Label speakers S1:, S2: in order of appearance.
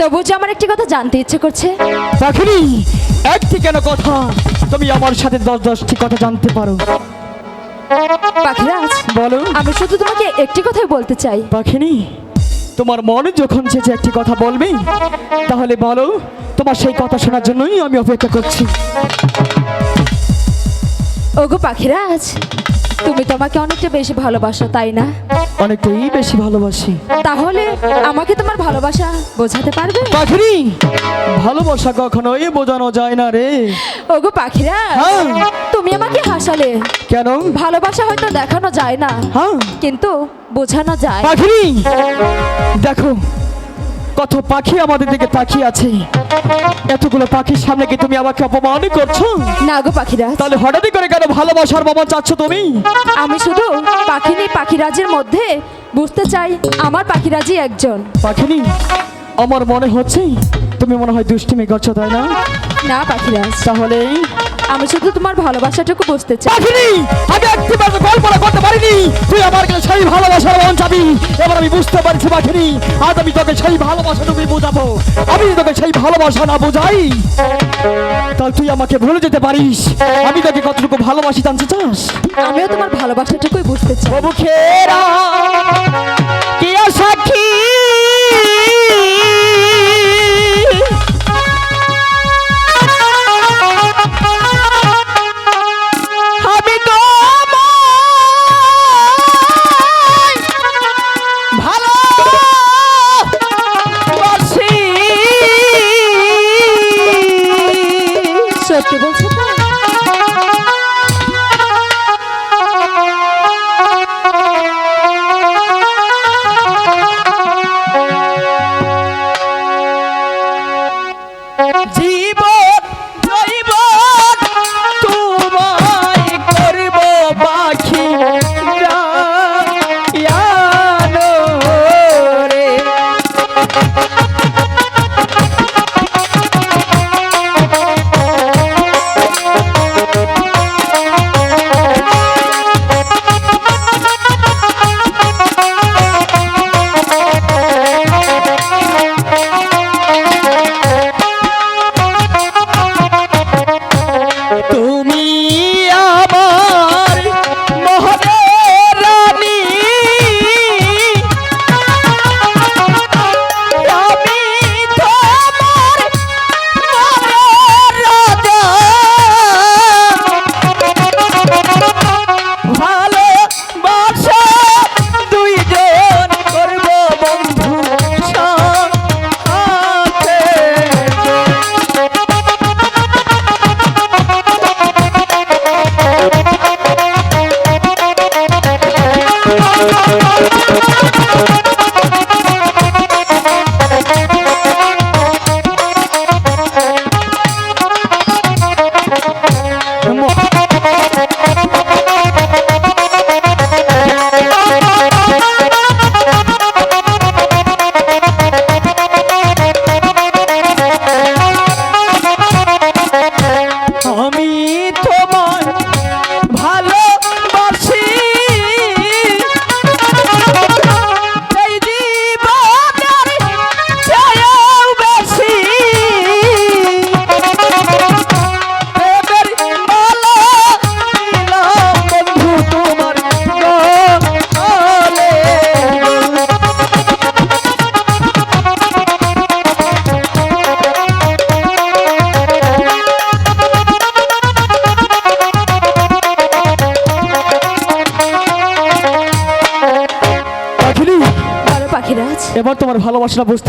S1: তবু যে আমার একটি কথা জানতে ইচ্ছে করছে।
S2: পাখিনি একটি কেন কথা? তুমি আমার সাথে দশ দশটি কথা জানতে পারো।
S1: পাখিরাজ
S2: বলো।
S1: আমি শুধু তোমাকে একটি কথাই বলতে চাই।
S2: পাখিনি তোমার মনে যখন চেয়েছে একটি কথা বলবে তাহলে বলো তোমার সেই কথা শোনার জন্যই আমি অপেক্ষা করছি।
S1: ওগো পাখিরাজ তুমি তোমাকে অনেকটা বেশি ভালোবাসো তাই না?
S2: অনেকটাই বেশি ভালোবাসি।
S1: তাহলে আমাকে তোমার ভালোবাসা বোঝাতে পারবে?
S2: পাখিনি ভালোবাসা কখনোই বোঝানো যায় না রে।
S1: ওগো পাখিরাজ
S2: হ্যাঁ।
S1: তুমি আমাকে হাসালে।
S2: কেন?
S1: ভালোবাসা হয়তো দেখানো যায় না
S2: হ্যাঁ।
S1: কিন্তু বোঝানো যায়।
S2: পাখিনি দেখো কত পাখি আমাদের দিকে তাকিয়ে আছে? এতগুলো পাখির সামনে কি তুমি আমাকে অপমান করছ?
S1: না গো পাখিরাজ।
S2: তাহলে হঠাৎই করে কেন ভালোবাসার বাবা চাচ্ছ তুমি?
S1: আমি শুধু পাখিনি পাখিরাজের মধ্যে বুঝতে চাই আমার পাখিরাজি একজন।
S2: পাখিনি? আমার মনে হচ্ছে তুমি মনে হয় দুষ্টিমি করছ তাই না?
S1: না পাখিরাজ।
S2: তাহলে
S1: আমি শুধু তোমার ভালোবাসাটুকু বুঝতে চাই।
S2: পাখিনি! আমি একটিবার তো কল্পনা করতে পারিনি তুই আমার কাছে সেই ভালোবাসার মন চাবি। এবার আমি বুঝতে পারছি পাখিনি আজ আমি তোকে সেই ভালোবাসা তুমি বোঝাবো। আমি যদি তোকে সেই ভালোবাসা না বোঝাই। তাহলে তুই আমাকে ভুলে যেতে পারিস। আমি তোকে কতটুকু ভালোবাসি জানতে চাস?
S1: আমিও তোমার ভালোবাসাটুকুই বুঝতে চাই।
S2: প্রভু খেরা।
S1: সত্যি বলছো তো?
S2: জীবন এবার তোমার ভালোবাসাটা বুঝতে